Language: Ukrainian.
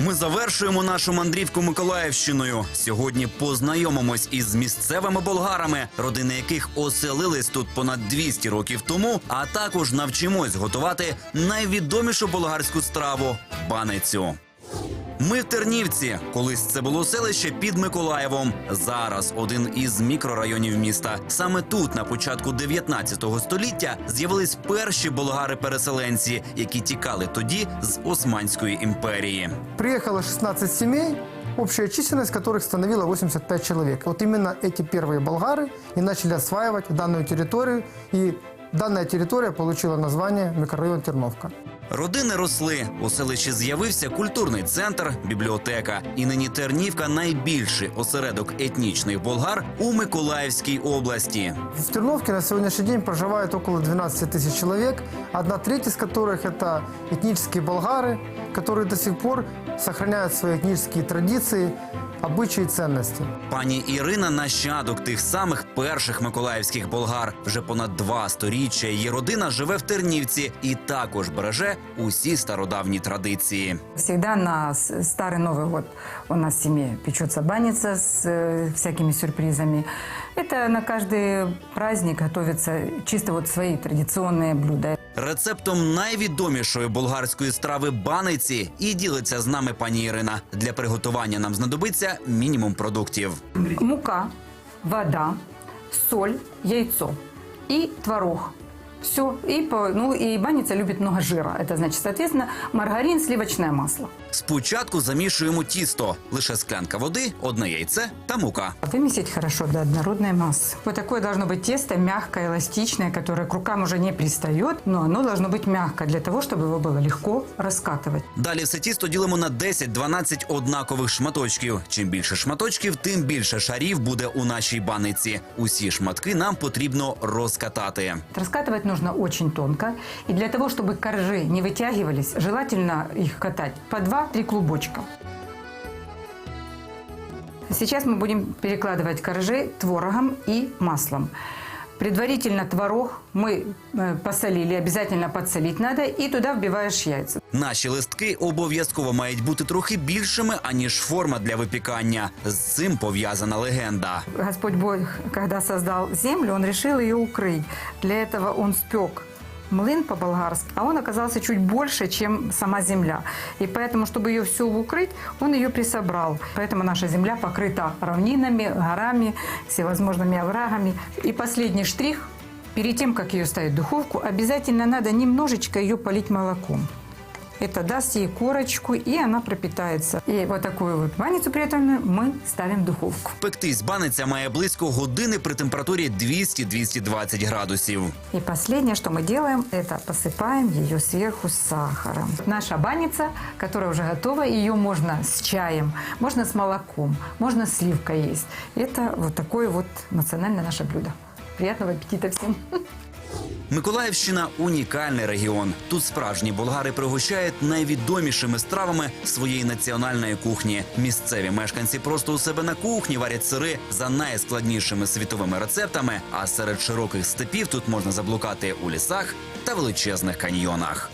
Ми завершуємо нашу мандрівку Миколаївщиною. Сьогодні познайомимось із місцевими болгарами, родини яких оселились тут понад 200 років тому. А також навчимось готувати найвідомішу болгарську страву баницю. Ми в Тернівці. Колись це було селище під Миколаєвом. Зараз один із мікрорайонів міста. Саме тут, на початку 19 століття, з'явились перші болгари-переселенці, які тікали тоді з Османської імперії. Приехало 16 семей, общая численность которых становила 85 человек. Вот именно эти первые болгары и начали осваивать данную территорию, и данная территория получила название микрорайон Терновка. Родини росли. У селищі з'явився культурний центр, бібліотека. І нині Тернівка найбільший осередок етнічних болгар у Миколаївській області. В Терновке на сегодняшний день проживает около 12 тысяч человек, одна треть из которых это этнические болгары, которые до сих пор сохраняют свои этнические традиции, обычаи и ценности. Пані Ірина нащадок тих самих перших миколаївських болгар. Вже понад два сторіччя її родина живе в Тернівці і також береже усі стародавні традиції. Всегда на с- Старый Новый год у нас в семье печется баница с э, всякими сюрпризами. Это на каждый праздник готовятся чисто вот свои традиционные блюда. Рецептом найвідомішої болгарської страви баниці і ділиться з нами пані Ірина. Для приготування нам знадобиться мінімум продуктів. Мука, вода, соль, яйцо и творог. Все. И, по, ну, и баница любит много жира. Это значит, соответственно, маргарин, сливочное масло. Спочатку замішуємо тісто, лише склянка води, одне яйце та мука. Вымесить хорошо до однородной массы. Вот такое должно быть тесто мягкое, эластичное, которое к рукам уже не пристает, но оно должно быть мягкое для того, чтобы его было легко раскатывать. Далі все тісто ділимо на 10-12 однакових шматочків. Чим більше шматочків, тим більше шарів буде у нашій баниці. Усі шматки нам потрібно розкатати. Раскатывать нужно очень тонко. И для того, чтобы коржи не вытягивались, желательно их катать по 2-3 клубочка. Сейчас мы будем перекладывать коржи творогом и маслом. Предварительно творог мы э, посолили, обязательно подсолить надо, и туда вбиваешь яйца. Наші листки обов'язково мають бути трохи більшими, аніж форма для випікання. З цим пов'язана легенда. Господь Бог, когда создал землю, Он решил ее укрыть. Для этого Он спек млын по-болгарски, а он оказался чуть больше, чем сама земля. И поэтому, чтобы ее всю укрыть, он ее присобрал. Поэтому наша земля покрыта равнинами, горами, всевозможными оврагами. И последний штрих, перед тем, как ее ставить в духовку, обязательно надо немножечко ее полить молоком. Это даст ей корочку, и она пропитается. И вот такую вот баницу приготовленную мы ставим в духовку. Пектись баниця має близько години при температурі 200-220 градусів. И последнее, что мы делаем, это посыпаем ее сверху сахаром. Наша баница, которая уже готова, ее можно с чаем, можно с молоком, можно с сливкой есть. Это вот такое вот национальное наше блюдо. Приятного аппетита всем! Миколаївщина унікальний регіон. Тут справжні болгари пригощають найвідомішими стравами своєї національної кухні. Місцеві мешканці просто у себе на кухні варять сири за найскладнішими світовими рецептами. А серед широких степів тут можна заблукати у лісах та величезних каньйонах.